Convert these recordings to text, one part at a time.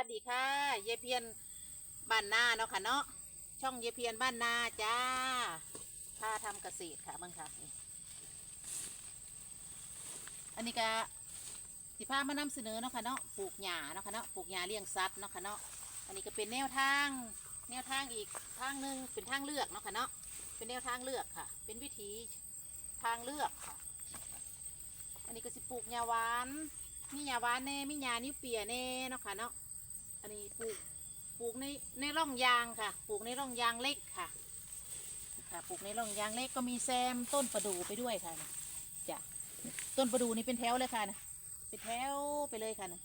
วัสดีค่ะเยายเพียนบ้านนาเนาะค่ะเนาะ ช่องเยายเพียนบ้านนาจ้าพาทำเกษตรค่ะบังค่ะนี่อันนี้ก็สิพามานำเสนอเนาะค่ะเนาะ ปลูกหญ้าเนาะค่ะเนาะ ปลูกหญ้าเลี้ยงสัตว์เนาะค่ะเนาะ อันนี้ก็เป็นแนวทาง แนวทางอีกทางหนึ่งเป็นทางเลือกเนาะค่ะเนาะ เป็นแนวทางเลือกค่ะ เป็นวิธีทางเลือกค่ะ อันนี้ก็สิปลูกหญ้าหวาน มีหญ้าหวานแน่ มีหญ้านิ้วเปียแน่เนาะค่ะเนาะ อันนี้ปลูกปลูกในในร่องยางค่ะ ปลูกในร่องยางเล็กค่ะ ค่ะปลูกในร่องยางเล็กก็มีแซมต้นประดู่ไปด้วยค่ะนะจ้ะต้นประดู่นี่เป็นแถวเลยค่ะนะเป็นแถวไปเลยค่ะนะ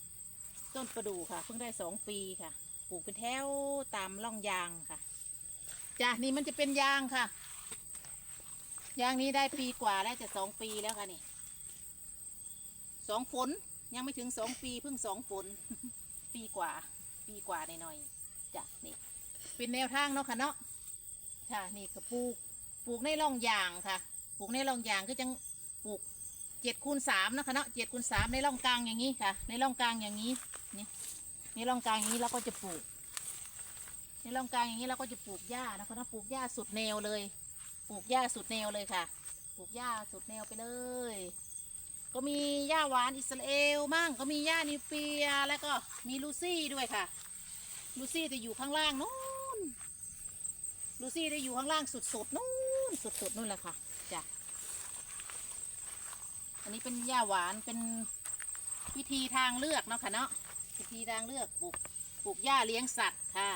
ต้นประดู่ค่ะ เพิ่งได้สองปีค่ะ ปลูกเป็นแถวตามร่องยางค่ะจ้ะนี่มันจะเป็นยางค่ะ ยางนี้ได้ปีกว่าแล้วจะสองปีแล้วค่ะนี่สองฝนยังไม่ถึงสองปีเพิ่งสองฝน ปีกว่า ปีกว่าหน่อยๆจ้ะนี่เป็นแนวทางเนาะค่ะเนาะค่ะนี่ก็ปลูกปลูกในร่องยางค่ะ ปลูกในร่องยางก็จังปลูกเจ็ดคูณสามเนาะค่ะเนาะเจ็ดคูณสามในร่องกลางอย่างนี้ค่ะ ในร่องกลางอย่างนี้นี่ในร่องกลางอย่างนี้เราก็จะปลูก ในร่องกลางอย่างนี้เราก็จะปลูกหญ้านะคะเนาะปลูกหญ้าสุดแนวเลย ปลูกหญ้าสุดแนวเลยค่ะ ปลูกหญ้าสุดแนวไปเลย ก็มีหญ้าหวานอิสราเอลมั่งก็มีหญ้านิวเปียแล้วก็มีลูซี่ด้วยค่ะ ลูซี่จะอยู่ข้างล่างนู้นลูซี่จะอยู่ข้างล่างสุดๆนู้นสุดๆนู่นแหละค่ะจ้ะอันนี้เป็นหญ้าหวานเป็นวิธีทางเลือกเนาะค่ะเนาะวิธีทางเลือกปลูกปลูกหญ้าเลี้ยงสัตว์ค่ะ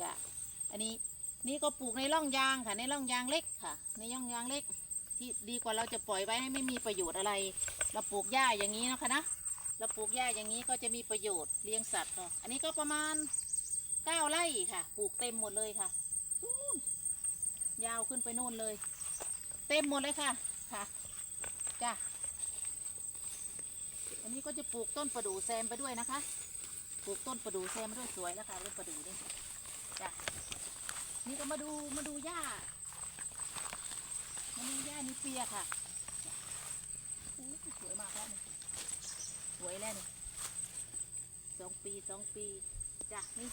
จ้ะอันนี้นี่ก็ปลูกในร่องยางค่ะ ในร่องยางเล็กค่ะ ในร่องยางเล็ก ที่ดีกว่าเราจะปล่อยไว้ให้ไม่มีประโยชน์อะไร เราปลูกหญ้าอย่างนี้นะคะนะเราปลูกหญ้าอย่างนี้ก็จะมีประโยชน์เลี้ยงสัตว์เนาะอันนี้ก็ประมาณเก้าไร่ค่ะ ปลูกเต็มหมดเลยค่ะนูนยาวขึ้นไปนู่นเลย เต็มหมดเลยค่ะค่ะจ้ะอันนี้ก็จะปลูกต้นประดู่แซมไปด้วยนะคะ ปลูกต้นประดู่แซมไปด้วยสวยแล้วค่ะต้นประดู่นี่จ้ะนี่ก็มาดูมาดูหญ้า มันมีหญ้านิเปียค่ะอู้สวยมากแล้วนี่สวยแล้วนี่สองปีสองปีจ้ะนี่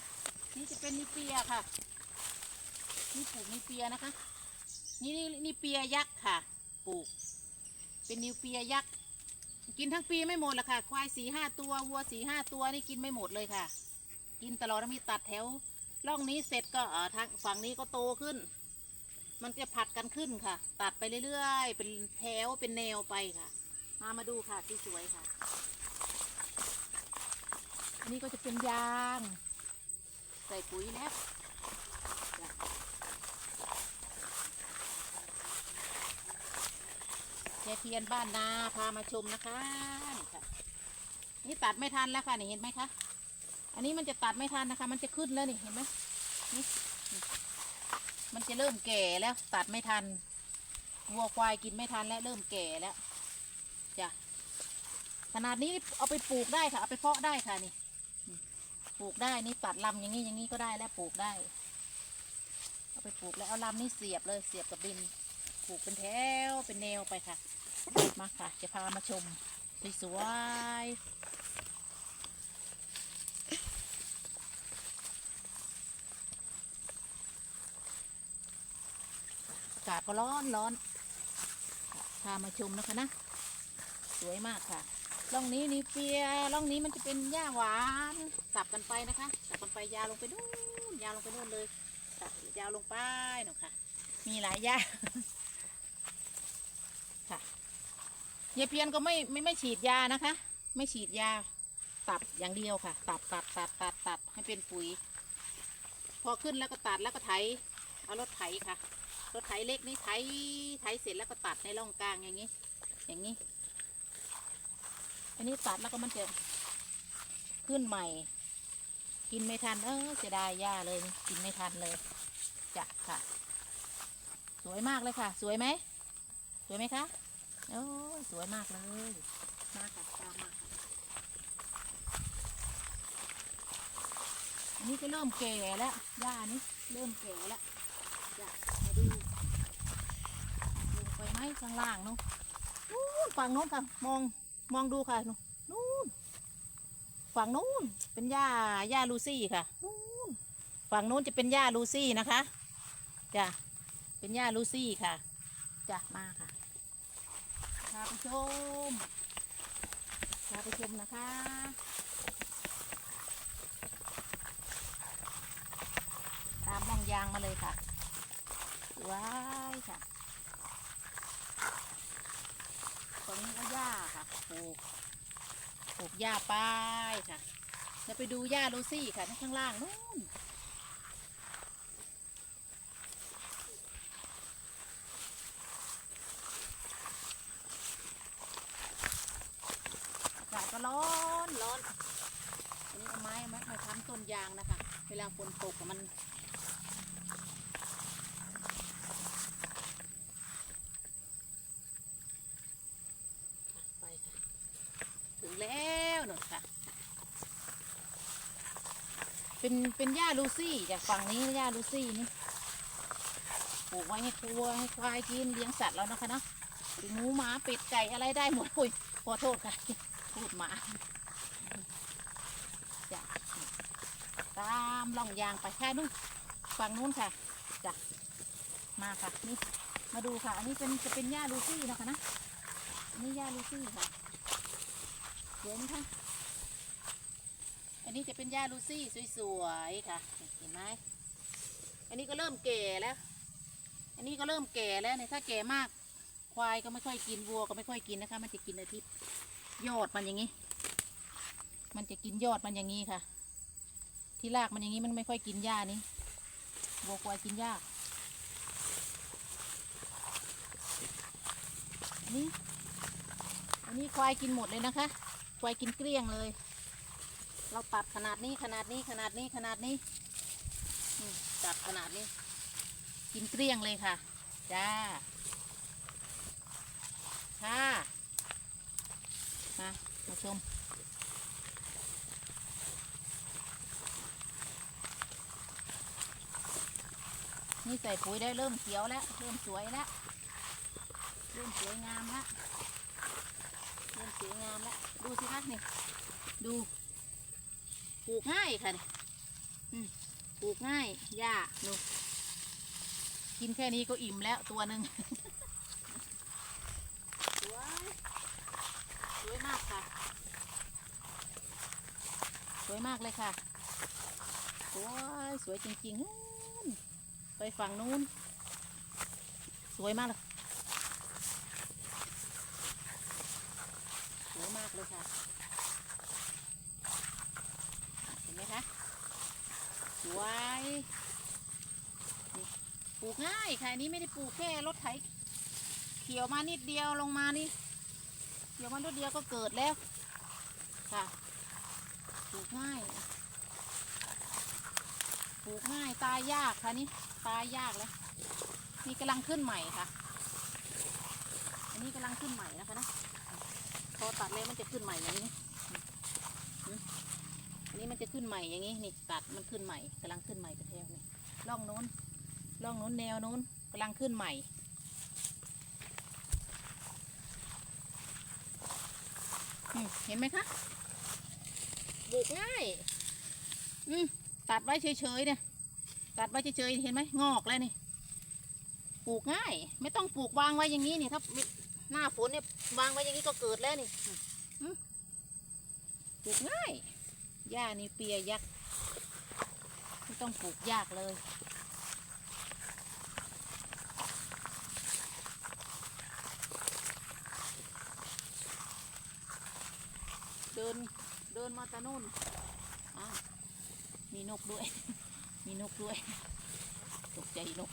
นี่จะเป็นนิเปียค่ะ นี่ปลูกนิเปียนะคะ นี่นี่นิเปียยักษ์ค่ะ ปลูก เป็นนิวเปียยักษ์กินทั้งปีไม่หมดหรอกค่ะ ควายสี่ห้าตัววัวสี่ห้าตัวนี่กินไม่หมดเลยค่ะ กินตลอดแล้วมีตัดแถวร่องนี้เสร็จก็เออทางฝั่งนี้ก็โตขึ้น มันจะผัดกันขึ้นค่ะ ตัดไปเรื่อยๆ เป็นแถวเป็นแนวไปค่ะ มามาดูค่ะที่สวยค่ะ อันนี้ก็จะเป็นยาง ใส่ปุ๋ยแล้วจ้ะยายเพียนบ้านนาพามาชมนะคะนี่ค่ะนี่ตัดไม่ทันแล้วค่ะนี่เห็นไหมคะ อันนี้มันจะตัดไม่ทันนะคะ มันจะขึ้นแล้วนี่เห็นไหมนี่ มันจะเริ่มแก่แล้วตัดไม่ทันวัวควายกินไม่ทันแล้วเริ่มแก่แล้วจ้ะขนาดนี้เอาไปปลูกได้ค่ะเอาไปเพาะได้ค่ะนี่ปลูกได้นี่ตัดลำอย่างนี้อย่างนี้ก็ได้แล้วปลูกได้ เอาไปปลูกแล้วเอาลำนี้เสียบเลยเสียบกับดินปลูกเป็นแถวเป็นแนวไปค่ะ มาค่ะ จะพามาชมสวยากาศก็ร้อนร้อนพามาชมนะคะนะ สวยมากค่ะร่องนี้นี่เปียร่องนี้มันจะเป็นหญ้าหวานสับกันไปนะคะสับกันไปยาวลงไปนู่นยาวลงไปนู่นเลยสับยาวลงไปหนูค่ะ มีหลายหญ้าค่ะยายเพียนก็ไม่ไม่ไม่ฉีดยานะคะ ไม่ฉีดยาตัดอย่างเดียวค่ะ ตัดตัดตัดตัดตัดให้เป็นปุ๋ย พอขึ้นแล้วก็ตัดแล้วก็ไถ เอารถไถค่ะ รถไถเล็กนี่ไถไถเสร็จแล้วก็ตัดในร่องกลางอย่างนี้ อย่างนี้ อันนี้ตัดแล้วก็มันจะขึ้นใหม่ กินไม่ทันเออจะได้หญ้าเลยกินไม่ทันเลยจ้ะค่ะ สวยมากเลยค่ะ สวยไหมสวยไหมคะโอ้สวยมากเลยมาค่ะตามมาอันนี้ก็เริ่มแก่แล้วหญ้านี้เริ่มแก่แล้ว จ้ะมาดู ลงไปไหมข้างล่างนู้นนู่นฝั่งโน้นค่ะ มองมองดูค่ะนู้นนู่นฝั่งนู้นเป็นหญ้าหญ้าลูซี่ค่ะนู้นฝั่งนู้นจะเป็นหญ้าลูซี่นะคะจ้ะเป็นหญ้าลูซี่ค่ะจ้ะมาค่ะพาไปชมพาไปชมนะคะตามร่องยางมาเลยค่ะว้ายค่ะ ต รงนี้ก็หญ้าค่ะปลูกปลูกหญ้าป้ายค่ะแล้วไปดูหญ้าลูซี่ค่ะข้างล่างนู้นอากาศก็ร้อนร้อนอันนี้เอาไม้ไม้มาทำต้นยางนะคะ เวลาฝนตกมัน ไปค่ะ ถึงแล้วหนูค่ะ เป็นเป็นหญ้าลูซี่จากฝั่งนี้หญ้าลูซี่นี่ปลูกไว้ให้ครัวให้ควายกินเลี้ยงสัตว์แล้วนะคะเนาะเป็นหมูหมาเป็ดไก่อะไรได้หมดโอ้ยขอโทษค่ะพูดหมาจ้ะตามล่องยางไปแค่นู้นฝั่งนู้นค่ะจ้ะมาค่ะนี่มาดูค่ะ อันนี้เป็นจะเป็นหญ้าลูซี่นะคะนะนนี่ย่าลูซี่ค่ะ เห็นค่ะอันนี้จะเป็นย่าลูซี่สวยๆค่ะ เห็นไหมอันนี้ก็เริ่มแก่แล้ว อันนี้ก็เริ่มแก่แล้วเนี่ยถ้าแก่มาก ควายก็ไม่ค่อยกินวัวก็ไม่ค่อยกินนะคะ มันจะกินอาทิตย์ยอดมันอย่างนี้ มันจะกินยอดมันอย่างนี้ค่ะ ที่รากมันอย่างนี้มันไม่ค่อยกินหญ้านี้วัวควายกินหญ้าอันนี้อันนี้ควายกินหมดเลยนะคะ ควายกินเกลี้ยงเลย เราตัดขนาดนี้ขนาดนี้ขนาดนี้ขนาดนี้ตัดขนาดนี้ กินเกลี้ยงเลยค่ะ จ้า ค่ะ มา มาชมนี่ใส่ปุ๋ยได้เริ่มเขียวแล้ว เริ่มสวยแล้ว เริ่มสวยงามแล้ว เริ่มสวยงามแล้ว ดูสิคะนี่ ดูปลูกง่ายค่ะนี่ปลูกง่ายหญ้าดูกินแค่นี้ก็อิ่มแล้วตัวหนึ่งสวยสวยมากค่ะ สวยมากเลยค่ะสวยสวยจริงๆ ไปฝั่งนู้น สวยมากเลย สวยมากเลยค่ะ เห็นไหมคะสวยปลูกง่ายค่ะอันนี้ไม่ได้ปลูกแค่รถไถเขียวมานิดเดียวลงมานี่เขียวมานิดเดียวก็เกิดแล้ว ค่ะปลูกง่ายปลูกง่ายตายยากค่ะนี่ตายยากเลยนี่กำลังขึ้นใหม่ค่ะ อันนี้กำลังขึ้นใหม่นะคะนะ อตัดแล้วมันจะขึ้นใหม่อย่างนี้อันนี้มันจะขึ้นใหม่อย่างนี้นี่ตัดมันขึ้นใหม่กำลังขึ้นใหม่กระแทกนี่ร่องโน้นร่องโน้นแนวโน้นกำลังขึ้นใหม่เห็นไหมคะปลูกง่าย อืมตัดไว้เฉยๆเนี่ย ตัดไว้เฉยๆเห็นไหมงอกแล้วนี่ ปลูกง่าย ไม่ต้องปลูกวางไว้อย่างนี้นี่ถ้า หน้าฝนเนี่ยวางไว้อย่างนี้ก็เกิดแล้วนี่อืมปลูกง่ายหญ้านี่เปียยักษ์ไม่ต้องปลูกยากเลยเดินเดินมาตะนุ่นอ้าวมีนกด้วย มีนกด้วย ตกใจนก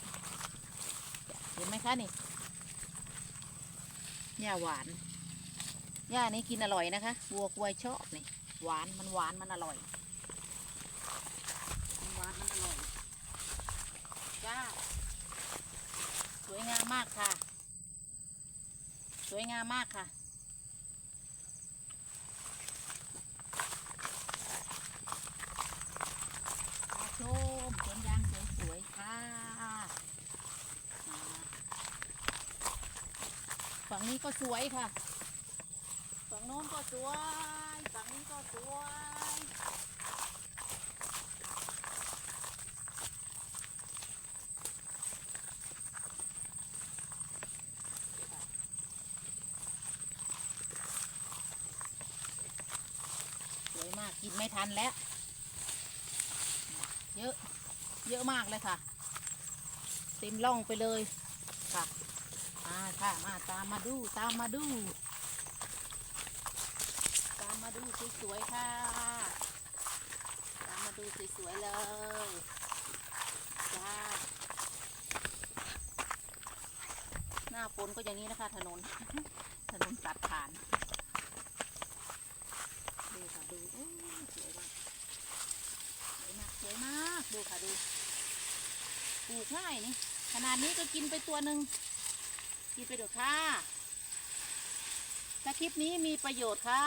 เห็นไหมคะนี่ หญ้าหวานหญ้านี้กินอร่อยนะคะวัวควายชอบนี่หวานมันหวานมันอร่อยมันหวานมันอร่อยจ้าสวยงามมากค่ะ สวยงามมากค่ะ ฝั่งนี้ก็สวยค่ะ ฝั่งโน้นก็สวย ฝั่งนี้ก็สวย สวยมากกินไม่ทันแล้ว เยอะ เยอะมากเลยค่ะ เต็มล่องไปเลย มาค่ะมาตามมาดูตามมาดู ตามมาดูสวยๆค่ะ ตามมาดูสวยๆเลยจ้าหน้าฝนก็อย่างนี้นะคะ ถนน ถนนตัดผ่านดูค่ะดูโอ้ยสวยมากสวยมากสวยมากดูค่ะดูปลูกง่ายนี่ขนาดนี้ก็กินไปตัวหนึ่ง กินไปเดี๋ยวค่ะถ้าคลิปนี้มีประโยชน์ค่ะ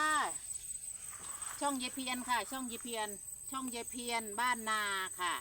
ช่องเยเพียนค่ะ ช่องเยเพียน ช่องเยเพียนบ้านนาค่ะ